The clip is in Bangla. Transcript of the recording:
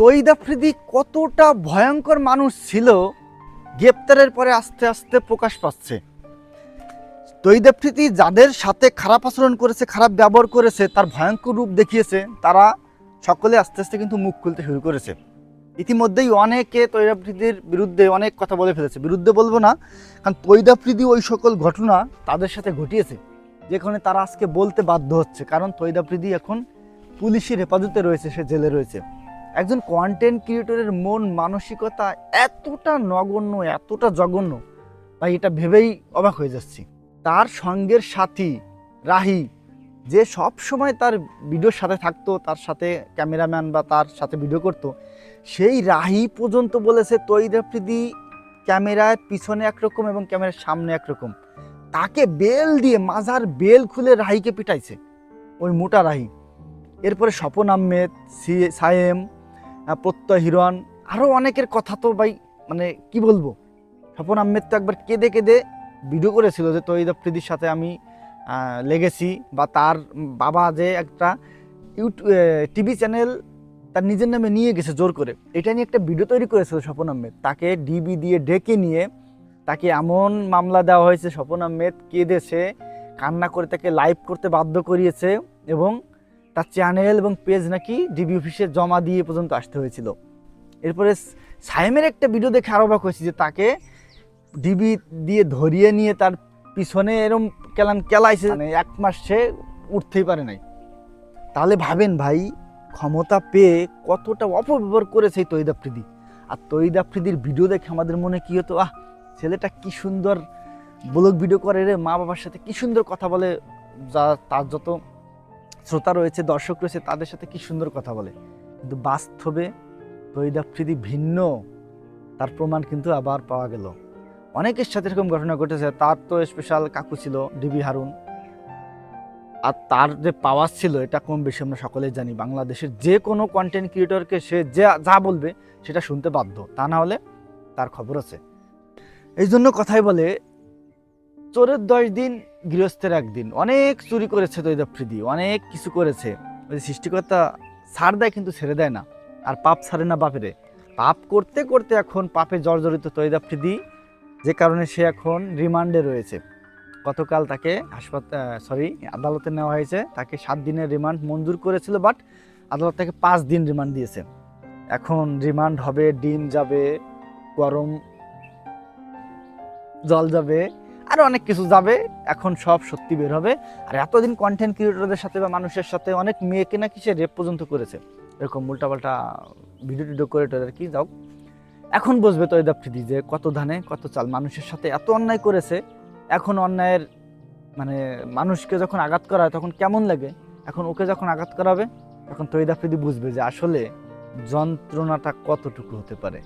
তৈদ আফ্রিদি কতটা ভয়ঙ্কর মানুষ ছিল, গ্রেপ্তারের পরে আস্তে আস্তে প্রকাশ পাচ্ছে। তৈদ আফ্রিদি যাদের সাথে খারাপ আচরণ করেছে, খারাপ ব্যবহার করেছে, তার ভয়ঙ্কর রূপ দেখিয়েছে, তারা সকলে আস্তে আস্তে কিন্তু মুখ খুলতে শুরু করেছে। ইতিমধ্যেই অনেকে তৈরাফ্রিদির বিরুদ্ধে অনেক কথা বলে ফেলেছে। বিরুদ্ধে বলব না, কারণ তৈদাফ্রিদি ওই সকল ঘটনা তাদের সাথে ঘটিয়েছে, যেখানে তারা আজকে বলতে বাধ্য হচ্ছে, কারণ তৈদাফ্রিদি এখন পুলিশের হেফাজতে রয়েছে, সে জেলে রয়েছে। একজন কন্টেন্ট ক্রিয়েটরের মন, মানসিকতা এতটা নগণ্য, এতটা জঘন্য তাই এটা ভেবেই অবাক হয়ে যাচ্ছি। তার সঙ্গের সাথী রাহি, যে সব সময় তার ভিডিওর সাথে থাকতো, তার সাথে ক্যামেরাম্যান বা তার সাথে ভিডিও করতো, সেই রাহি পর্যন্ত বলেছে তৈদ আফ্রিদি ক্যামেরার পিছনে একরকম এবং ক্যামেরার সামনে একরকম। তাকে বেল দিয়ে, মাজার বেল খুলে রাহিকে পিটাইছে, ওই মোটা রাহি। এরপরে স্বপন আহমেদ, সি সায়েম প্রত্যয় হিরণ আরও অনেকের কথা তো ভাই মানে কি বলব? স্বপন আহমেদ তো একবার কেঁদে কেঁদে ভিডিও করেছিল যে তৈদ আফ্রিদির সাথে আমি লেগেছি। বা তার বাবা যে একটা ইউটিউব টিভি চ্যানেল তার নিজের নামে নিয়ে গেছে জোর করে। এটা নিয়ে একটা ভিডিও তৈরি করেছিল স্বপন আহমেদ। তাকে ডিবি দিয়ে ডেকে নিয়ে তাকে এমন মামলা দেওয়া হয়েছে, স্বপন আহমেদ কেঁদেছে, কান্না করে তাকে লাইভ করতে বাধ্য করিয়েছে এবং তার চ্যানেল এবং পেজ নাকি ডিবি অফিসে জমা দিয়ে পর্যন্ত আসতে হয়েছিল। এরপরে সাইমের একটা ভিডিও দেখে আরও অবাক হয়েছি যে তাকে ডিবি দিয়ে ধরিয়ে নিয়ে তার পিছনে এরম কেলান কেলাইছে মানে এক মাস সে উঠতেই পারে নাই। তাহলে ভাবেন ভাই, ক্ষমতা পেয়ে কতটা অপব্যবহার করেছে এই তৈদ আর তৈদ ভিডিও দেখে আমাদের মনে কী হতো, আহ, ছেলেটা কি সুন্দর ব্লগ ভিডিও করে রে মা বাবার সাথে কি সুন্দর কথা বলে, যা, তার যত শ্রোতা রয়েছে, দর্শক রয়েছে, তাদের সাথে কি সুন্দর কথা বলে। কিন্তু বাস্তবে তৈদ ভিন্ন, তার প্রমাণ কিন্তু আবার পাওয়া গেল। অনেকের সাথে এরকম ঘটনা ঘটেছে, তার তো স্পেশাল কাকু ছিল ডিবি হারুন। আর তার যে পাওয়ার ছিল, এটা কম বেশি আমরা সকলেই জানি। বাংলাদেশের যে কোনো কন্টেন্ট ক্রিয়েটরকে সে যে, যা বলবে, সেটা শুনতে বাধ্য। তা না হলে তার খবর আছে। এই জন্য কথাই বলে চোরের দশ দিন, গৃহস্থের একদিন। অনেক চুরি করেছে তৈদাফ্রিদি অনেক কিছু করেছে। ওই সৃষ্টিকর্তা ছাড় দেয় কিন্তু ছেড়ে দেয় না। আর পাপ ছাড়ে না বাপেরে। পাপ করতে করতে এখন পাপে জর্জরিত তৈদাফ্রিদি যে কারণে সে এখন রিমান্ডে রয়েছে। গতকাল তাকে হাসপাতাল সরি আদালতে নেওয়া হয়েছে। তাকে সাত দিনের রিমান্ড মঞ্জুর করেছিল বাট আদালত তাকে পাঁচ দিন রিমান্ড দিয়েছে। এখন রিমান্ড হবে, ডিম যাবে, গরম জল যাবে আর অনেক কিছু যাবে, এখন সব সত্যি বের হবে। আর এতদিন কন্টেন্ট ক্রিয়েটরদের সাথে বা মানুষের সাথে অনেক মেয়েকে নাকি সে রেপ পর্যন্ত করেছে। এরকম উল্টাপাল্টা ভিডিও টিডিও করে আর কি, যাও। এখন বুঝবে তো এদাপ্রিদি যে কত ধানে, কত চাল। মানুষের সাথে এত অন্যায় করেছে, এখন অন্যায়ের মানে মানুষকে যখন আঘাত করা হয় তখন কেমন লাগে? এখন ওকে যখন আঘাত করা হবে তখন তৈদ আফ্রিদি বুঝবে যে আসলে যন্ত্রণাটা কতটুকু হতে পারে।